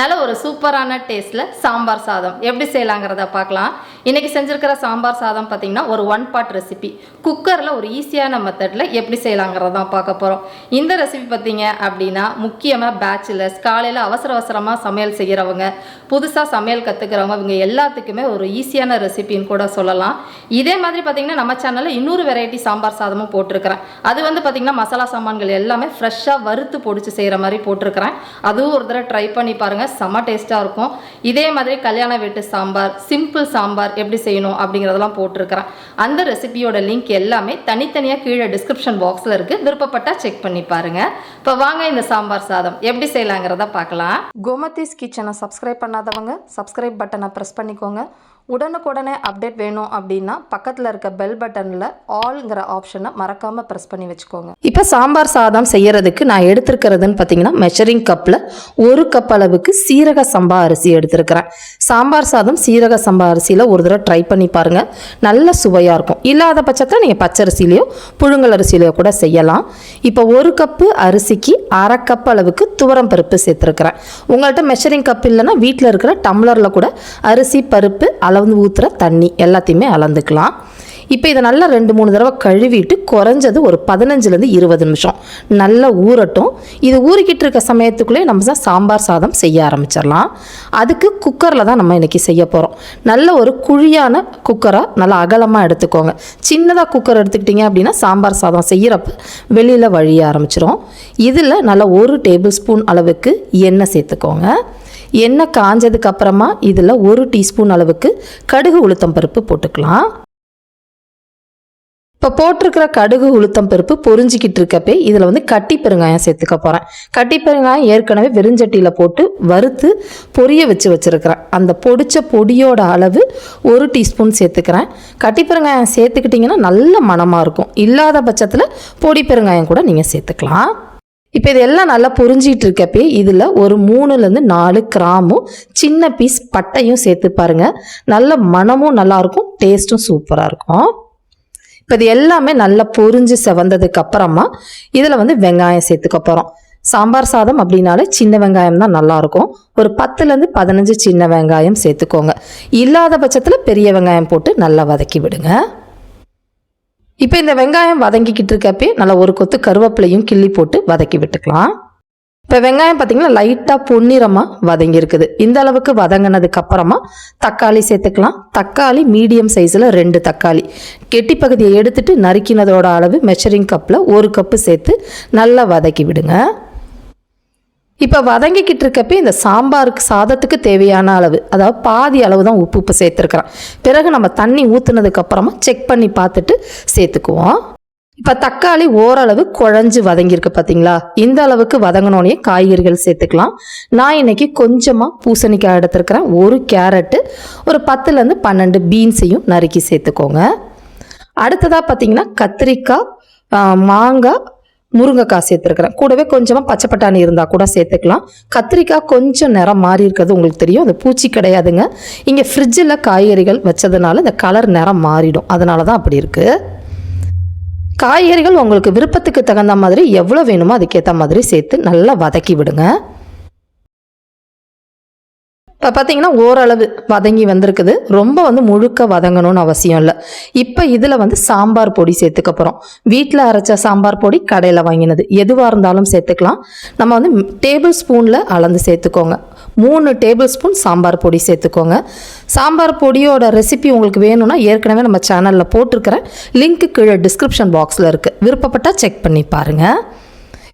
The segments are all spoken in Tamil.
நல்ல ஒரு சூப்பரான டேஸ்ட்டில் சாம்பார் சாதம். எப்படி செய்யலாங்கிறத பார்க்கலாம். இன்றைக்கி செஞ்சுருக்கிற சாம்பார் சாதம் பார்த்தீங்கன்னா ஒரு ஒன் பார்ட் ரெசிபி குக்கரில் ஒரு ஈஸியான மெத்தடில் எப்படி செய்யலாங்கிறத தான் பார்க்க போகிறோம் இந்த ரெசிபி பார்த்தீங்க அப்படின்னா முக்கியமாக பேச்சுலர்ஸ் காலையில் அவசர அவசரமாக சமையல் செய்கிறவங்க புதுசாக சமையல் கற்றுக்கிறவங்க இவங்க எல்லாத்துக்குமே ஒரு ஈஸியான ரெசிபின்னு கூட சொல்லலாம். இதே மாதிரி பார்த்தீங்கன்னா நம்ம சேனலில் இன்னொரு வெரைட்டி சாம்பார் சாதமும் போட்டிருக்கிறேன். அது வந்து பார்த்தீங்கன்னா மசாலா சாமான்கள் எல்லாமே ஃப்ரெஷ்ஷாக வறுத்து பொடிச்சு செய்கிற மாதிரி போட்டிருக்கிறேன். அதுவும் ஒரு தடவை ட்ரை பண்ணி பாருங்கள் செம்ம டேஸ்ட்டாக இருக்கும். இதே மாதிரி கல்யாண வீட்டு சாம்பார் சிம்பிள் சாம்பார் எப்படி செய்யணும் அப்படிங்கிறதெல்லாம் போட்டிருக்கிறேன். அந்த ரெசிபியோட லிங்க் எல்லாமே தனித்தனியாக கீழே டிஸ்கிரிப்ஷன் பாக்ஸில் இருக்குது விருப்பப்பட்டால் செக் பண்ணி பாருங்கள் இப்போ வாங்க இந்த சாம்பார் சாதம். எப்படி செய்யலாங்கிறத பார்க்கலாம். கோமதிஸ் கிச்சனை சப்ஸ்கிரைப் பண்ணாதவங்க சப்ஸ்கிரைப் பட்டனை ப்ரெஸ் பண்ணிக்கோங்க. உடனுக்குடனே அப்டேட் வேணும் அப்படின்னா பக்கத்தில் இருக்க பெல் பட்டனில் ஆல்ங்கிற ஆப்ஷனை மறக்காமல் ப்ரெஸ் பண்ணி வச்சுக்கோங்க. இப்போ சாம்பார் சாதம் செய்யறதுக்கு நான் எடுத்திருக்கிறதுன்னு பார்த்தீங்கன்னா மெஷரிங் கப்பில் ஒரு கப் அளவுக்கு சீரக சம்பா அரிசி எடுத்திருக்கிறேன். சாம்பார் சாதம் சீரக சம்பா அரிசியில் ஒரு தடவை ட்ரை பண்ணி பாருங்கள் நல்ல சுவையாக இருக்கும். இல்லாத பட்சத்தில் நீங்கள் பச்சரிசிலையோ புழுங்கல் அரிசியிலையோ கூட செய்யலாம். இப்போ ஒரு கப்பு அரிசிக்கு அரை கப் அளவுக்கு துவரம் பருப்பு சேர்த்துருக்கிறேன். உங்கள்கிட்ட மெஷரிங் கப் இல்லைன்னா வீட்டில் இருக்கிற டம்ளரில் கூட அரிசி பருப்பு அளந்து ஊற்றுற தண்ணி எல்லாத்தையுமே அளந்துக்கலாம். இப்போ இதை நல்லா ரெண்டு மூணு தடவை கழுவிட்டு குறைஞ்சது ஒரு பதினஞ்சுலேருந்து இருபது நிமிஷம். நல்லா ஊறட்டும். இது ஊறிக்கிட்டு இருக்க சமயத்துக்குள்ளே நம்ம தான் சாம்பார் சாதம் செய்ய ஆரம்பிச்சிடலாம். அதுக்கு குக்கரில் தான் நம்ம இன்றைக்கி செய்ய போகிறோம் நல்ல ஒரு குழியான குக்கராக நல்லா அகலமாக எடுத்துக்கோங்க. சின்னதாக குக்கர் எடுத்துக்கிட்டிங்க அப்படின்னா சாம்பார் சாதம் செய்கிறப்ப வெளியில் வழிய ஆரம்பிச்சிடும் இதில் நல்லா ஒரு டேபிள் ஸ்பூன் அளவுக்கு எண்ணெய் சேர்த்துக்கோங்க. எண்ணெய் காஞ்சதுக்கு அப்புறமா இதில் ஒரு டீஸ்பூன் அளவுக்கு கடுகு உளுத்தம் பருப்பு போட்டுக்கலாம். இப்போ போட்டிருக்கிற கடுகு உளுத்தம் பருப்பு பொறிஞ்சிக்கிட்டு இருக்கப்பே இதில் வந்து கட்டி பெருங்காயம் சேர்த்துக்க போகிறேன் கட்டி பெருங்காயம் ஏற்கனவே வெறுஞ்சட்டியில் போட்டு வறுத்து பொரிய வச்சு வச்சுருக்கிறேன். அந்த பொடிச்ச பொடியோட அளவு ஒரு டீஸ்பூன் சேர்த்துக்கிறேன். கட்டி பெருங்காயம் சேர்த்துக்கிட்டிங்கன்னா நல்ல மணமாக இருக்கும். இல்லாத பட்சத்தில் பொடி பெருங்காயம் கூட நீங்கள் சேர்த்துக்கலாம். இப்போ இதெல்லாம் நல்லா புரிஞ்சிக்கிட்டு இருக்கப்பே இதில் ஒரு மூணுலேருந்து நாலு கிராமும் சின்ன பீஸ் பட்டையும் சேர்த்து பாருங்கள் நல்ல மணமும் நல்லாயிருக்கும் டேஸ்ட்டும் சூப்பராக இருக்கும். இப்போ இது எல்லாமே நல்லா பொரிஞ்சு செவந்ததுக்கு அப்புறமா இதில் வந்து வெங்காயம் சேர்த்துக்க போகிறோம் சாம்பார் சாதம் அப்படின்னாலே சின்ன வெங்காயம் தான் நல்லாயிருக்கும் ஒரு பத்துலேருந்து பதினஞ்சு சின்ன வெங்காயம் சேர்த்துக்கோங்க. இல்லாத பட்சத்தில் பெரிய வெங்காயம் போட்டு நல்லா வதக்கி விடுங்க. இப்போ இந்த வெங்காயம் வதங்கிக்கிட்டு இருக்கப்பே நல்லா ஒரு கொத்து கருவேப்பிலையும் கிள்ளி போட்டு வதக்கி விட்டுக்கலாம். இப்போ வெங்காயம் பார்த்தீங்கன்னா லைட்டாக பொன்னிறமாக வதங்கியிருக்குது. இந்த அளவுக்கு வதங்கினதுக்கு அப்புறமா தக்காளி சேர்த்துக்கலாம். தக்காளி மீடியம் சைஸில் ரெண்டு தக்காளி. கெட்டி பகுதியை எடுத்துட்டு நறுக்கினதோட அளவு மெஷரிங் கப்பில் ஒரு கப்பு சேர்த்து நல்லா வதக்கி விடுங்க. இப்போ வதங்கிக்கிட்டு இருக்கப்பே இந்த சாம்பாருக்கு சாதத்துக்கு தேவையான அளவு அதாவது பாதி அளவு தான் உப்பு உப்பு சேர்த்துருக்குறேன். பிறகு நம்ம தண்ணி ஊற்றுனதுக்கப்புறமா செக் பண்ணி பார்த்துட்டு சேர்த்துக்குவோம். இப்போ தக்காளி ஓரளவு குழஞ்சு வதங்கியிருக்கு பார்த்தீங்களா இந்த அளவுக்கு வதங்கினோடனே காய்கறிகள் சேர்த்துக்கலாம். நான் இன்னைக்கு கொஞ்சமாக பூசணிக்காய் எடுத்துருக்கிறேன். ஒரு கேரட்டு ஒரு பத்துலேருந்து பன்னெண்டு பீன்ஸையும் நறுக்கி சேர்த்துக்கோங்க. அடுத்ததாக பார்த்தீங்கன்னா கத்திரிக்காய் மாங்காய் முருங்கைக்காய் சேர்த்துருக்குறேன். கூடவே கொஞ்சமாக பச்சை பட்டாணி இருந்தால் கூட சேர்த்துக்கலாம். கத்திரிக்காய் கொஞ்சம் நிறம் மாறி இருக்கிறது உங்களுக்கு தெரியும். அது பூச்சி கிடையாதுங்க. இங்கே ஃப்ரிட்ஜில் காய்கறிகள் வச்சதுனால இந்த கலர் நிறம் மாறிடும். அதனால தான் அப்படி இருக்குது காய்கறிகள் உங்களுக்கு விருப்பத்துக்கு தகுந்த மாதிரி எவ்வளோ வேணுமோ அதுக்கேற்ற மாதிரி சேர்த்து நல்லா வதக்கி விடுங்க. இப்போ பார்த்தீங்கன்னா ஓரளவு வதங்கி வந்திருக்குது. ரொம்ப வந்து முழுக்க வதங்கணும்னு அவசியம் இல்லை. இப்போ இதில் வந்து சாம்பார் பொடி சேர்த்துக்க போகிறோம் வீட்டில் அரைச்ச சாம்பார் பொடி கடையில் வாங்கினது. எதுவாக இருந்தாலும் சேர்த்துக்கலாம். நம்ம வந்து டேபிள் ஸ்பூனில் அளந்து சேர்த்துக்கோங்க. மூணு டேபிள் ஸ்பூன் சாம்பார் பொடி சேர்த்துக்கோங்க. சாம்பார் பொடியோட ரெசிபி உங்களுக்கு வேணும்னா ஏற்கனவே நம்ம சேனலில் போட்டிருக்கிறேன் லிங்க்கு கீழே டிஸ்கிரிப்ஷன் பாக்ஸில் இருக்குது விருப்பப்பட்டால் செக் பண்ணி பாருங்கள்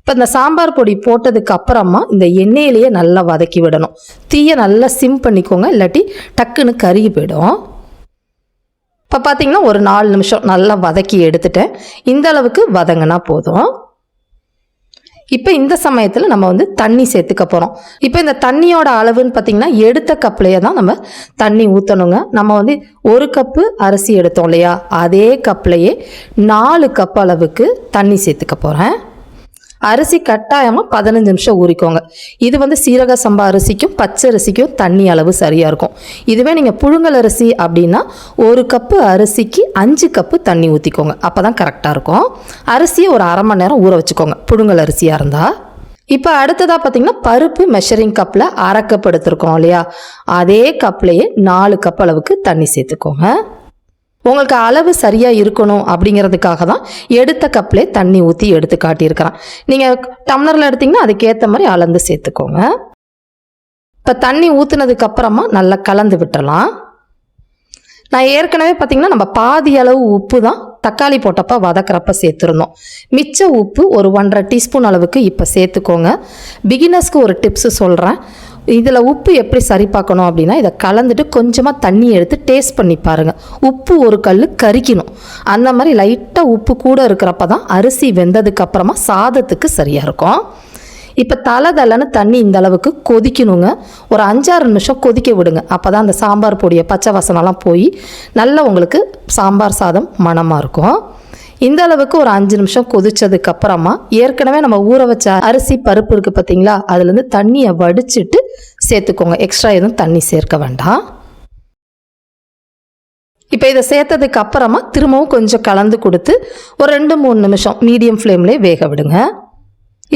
இப்போ இந்த சாம்பார் பொடி போட்டதுக்கு அப்புறமா இந்த எண்ணெயிலேயே நல்லா வதக்கி விடணும். தீயை நல்லா சிம் பண்ணிக்கோங்க இல்லாட்டி டக்குன்னு கருகி போயிடும். இப்போ பார்த்தீங்கன்னா ஒரு நாலு நிமிஷம் நல்லா வதக்கி எடுத்துட்டேன். இந்த அளவுக்கு வதங்கினா போதும். இப்போ இந்த சமயத்தில் நம்ம வந்து தண்ணி சேர்த்துக்க போகிறோம் இப்போ இந்த தண்ணியோட அளவுன்னு பார்த்தீங்கன்னா எடுத்த கப்லேயே தான் நம்ம தண்ணி ஊற்றணுங்க நம்ம வந்து ஒரு கப்பு அரிசி எடுத்தோம் இல்லையா? அதே கப்லேயே நாலு கப் அளவுக்கு தண்ணி சேர்த்துக்க போகிறேன் அரிசி கட்டாயமாக பதினஞ்சு நிமிஷம் ஊறிக்கோங்க. இது வந்து சீரக சம்பா அரிசிக்கும் பச்சை அரிசிக்கும் தண்ணி அளவு சரியாக இருக்கும். இதுவே நீங்கள் புழுங்கல் அரிசி அப்படின்னா ஒரு கப்பு அரிசிக்கு அஞ்சு கப்பு தண்ணி ஊற்றிக்கோங்க அப்போ தான் கரெக்டாக இருக்கும். அரிசியை ஒரு அரை மணி நேரம் ஊற வச்சுக்கோங்க. புழுங்கல் அரிசியாக இருந்தால் இப்போ அடுத்ததாக பார்த்தீங்கன்னா பருப்பு மெஷரிங் கப்பில் அரை கப் எடுத்துருக்கோம் இல்லையா? அதே கப்லேயே நாலு கப் அளவுக்கு தண்ணி சேர்த்துக்கோங்க. உங்களுக்கு அளவு சரியாக இருக்கணும் அப்படிங்கிறதுக்காக தான் எடுத்த கப்லே தண்ணி ஊற்றி எடுத்து காட்டியிருக்கிறான். நீங்கள் டம்ளரில் எடுத்தீங்கன்னா அதுக்கேற்ற மாதிரி அளந்து சேர்த்துக்கோங்க. இப்போ தண்ணி ஊற்றுனதுக்கு அப்புறமா நல்லா கலந்து விட்டுடலாம் நான் ஏற்கனவே பார்த்தீங்கன்னா நம்ம பாதி அளவு உப்பு தான் தக்காளி போட்டப்ப வதக்கிறப்ப சேர்த்துருந்தோம். மிச்ச உப்பு ஒரு ஒன்றரை டீஸ்பூன் அளவுக்கு இப்போ சேர்த்துக்கோங்க. பிகினர்ஸ்க்கு ஒரு டிப்ஸு சொல்கிறேன் இதில் உப்பு எப்படி சரி பார்க்கணும் அப்படின்னா இதை கலந்துட்டு கொஞ்சமாக தண்ணி எடுத்து டேஸ்ட் பண்ணி பாருங்கள் உப்பு ஒரு கல் கறிக்கணும் அந்த மாதிரி லைட்டாக உப்பு கூட இருக்கிறப்ப தான் அரிசி வெந்ததுக்கு அப்புறமா சாதத்துக்கு சரியாக இருக்கும். இப்போ தலை தலைன்னு தண்ணி இந்த அளவுக்கு கொதிக்கணுங்க. ஒரு அஞ்சாறு நிமிஷம் கொதிக்க விடுங்க. அப்போ தான் அந்த சாம்பார் பொடியை பச்சை வாசனெல்லாம் போய் நல்லா உங்களுக்கு சாம்பார் சாதம் மணமாக இருக்கும். இந்த அளவுக்கு ஒரு அஞ்சு நிமிஷம் கொதிச்சதுக்கு அப்புறமா ஏற்கனவே நம்ம ஊற வச்ச அரிசி பருப்பு இருக்குது பார்த்தீங்களா அதுலேருந்து தண்ணியை வடிச்சிட்டு சேர்த்துக்கோங்க. எக்ஸ்ட்ரா எதுவும் தண்ணி சேர்க்க வேண்டாம். இப்போ இதை சேர்த்ததுக்கு அப்புறமா திரும்பவும் கொஞ்சம் கலந்து கொடுத்து ஒரு ரெண்டு மூணு நிமிஷம் மீடியம் ஃப்ளேம்லேயே வேக விடுங்க.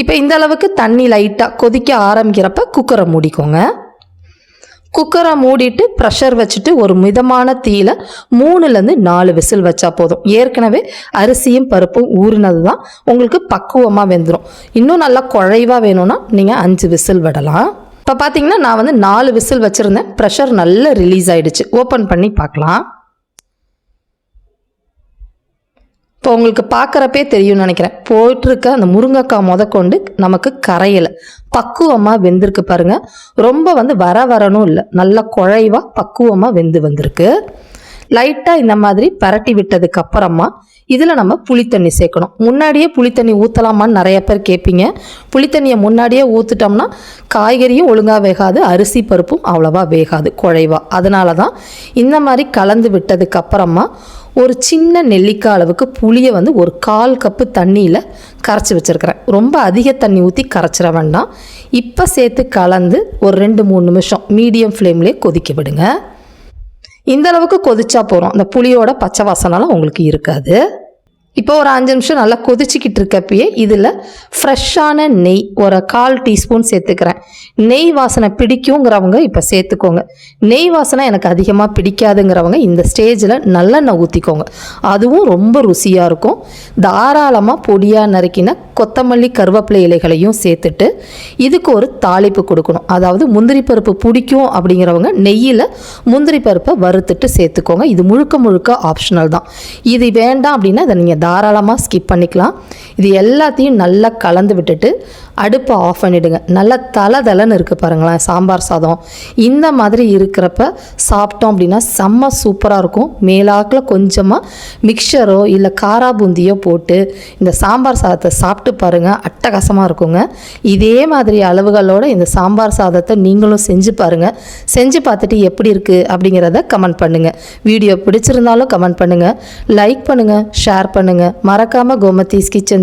இப்போ இந்த அளவுக்கு தண்ணி லைட்டாக கொதிக்க ஆரம்பிக்கிறப்ப குக்கரை மூடிக்கோங்க. குக்கரை மூடிட்டு ப்ரெஷர் வச்சுட்டு ஒரு மிதமான தீயில மூணுலேருந்து நாலு விசில் வச்சா போதும். ஏற்கனவே அரிசியும் பருப்பும் ஊறினது தான் உங்களுக்கு பக்குவமாக வெந்துடும் இன்னும் நல்லா குழைவாக வேணும்னா நீங்கள் அஞ்சு விசில் விடலாம். இப்போ பார்த்தீங்கன்னா நான் வந்து நாலு விசில் வச்சுருந்தேன். ப்ரெஷர் நல்லா ரிலீஸ் ஆகிடுச்சு ஓப்பன் பண்ணி பார்க்கலாம். இப்போ உங்களுக்கு பார்க்குறப்பே தெரியும்னு நினைக்கிறேன். போயிட்டுருக்க அந்த முருங்கைக்காய் முதற்கொண்டு நமக்கு கரையலை. பக்குவமாக வெந்திருக்கு பாருங்கள் ரொம்ப வந்து வர வரணும் இல்லை. நல்லா குழைவாக பக்குவமாக வெந்து வந்திருக்கு. லைட்டாக இந்த மாதிரி பரட்டி விட்டதுக்கு அப்புறமா இதில் நம்ம புளித்தண்ணி சேர்க்கணும். முன்னாடியே புளித்தண்ணி ஊற்றலாமான்னு நிறைய பேர் கேட்பீங்க புளித்தண்ணியை முன்னாடியே ஊற்றுட்டோம்னா காய்கறியும் ஒழுங்காக வேகாது அரிசி பருப்பும் அவ்வளோவா வேகாது குழைவா. அதனால தான் இந்த மாதிரி கலந்து விட்டதுக்கு அப்புறமா ஒரு சின்ன நெல்லிக்காய் அளவுக்கு புளியை வந்து ஒரு கால் கப்பு தண்ணியில் கரைச்சி வச்சுருக்கிறேன். ரொம்ப அதிக தண்ணி ஊற்றி கரைச்சிட வேண்டாம். இப்போ சேர்த்து கலந்து ஒரு ரெண்டு மூணு நிமிஷம் மீடியம் ஃப்ளேம்லேயே கொதிக்க விடுங்க. இந்த அளவுக்கு கொதிச்சா போகிறோம் அந்த புளியோட பச்சை வாசனெல்லாம் உங்களுக்கு இருக்காது. இப்போ ஒரு அஞ்சு நிமிஷம் நல்லா கொதிச்சிக்கிட்டு இருக்கப்பயே இதில் ஃப்ரெஷ்ஷான நெய் ஒரு கால் டீஸ்பூன் சேர்த்துக்கிறேன். நெய் வாசனை பிடிக்குங்கிறவங்க இப்போ சேர்த்துக்கோங்க. நெய் வாசனை எனக்கு அதிகமாக பிடிக்காதுங்கிறவங்க இந்த ஸ்டேஜில் நல்லெண்ணெய் ஊற்றிக்கோங்க அதுவும் ரொம்ப ருசியாக இருக்கும். தாராளமாக பொடியாக நறுக்கின கொத்தமல்லி கருவேப்பிலை இலைகளையும் சேர்த்துட்டு இதுக்கு ஒரு தாளிப்பு கொடுக்கணும். அதாவது முந்திரி பருப்பு பிடிக்கும் அப்படிங்கிறவங்க நெய்யில் முந்திரி பருப்பை வறுத்துட்டு சேர்த்துக்கோங்க. இது முழுக்க முழுக்க ஆப்ஷனல் தான். இது வேண்டாம் அப்படின்னா அதை நீங்கள் தாராளமாக ஸ்கிப் பண்ணிக்கலாம். இது எல்லாத்தையும் நல்லா கலந்து விட்டுட்டு அடுப்பை ஆஃப் பண்ணிவிடுங்க நல்லா தலை தலைன்னு இருக்குது பாருங்களேன் சாம்பார் சாதம். இந்த மாதிரி இருக்கிறப்ப சாப்பிட்டோம் அப்படின்னா செம்ம சூப்பராக இருக்கும். மேலாக்கில் கொஞ்சமாக மிக்சரோ இல்லை காரா பூந்தியோ போட்டு இந்த சாம்பார் சாதத்தை சாப்பிட்டு பாருங்கள் அட்டகாசமாக இருக்குங்க. இதே மாதிரி அளவுகளோட இந்த சாம்பார் சாதத்தை நீங்களும் செஞ்சு பாருங்கள் செஞ்சு பார்த்துட்டு எப்படி இருக்குது அப்படிங்கிறத கமெண்ட் பண்ணுங்கள் வீடியோ பிடிச்சிருந்தாலும் கமெண்ட் பண்ணுங்கள் லைக் பண்ணுங்கள் ஷேர் பண்ணுங்கள் மறக்காமல் கோமதீஸ் கிச்சன்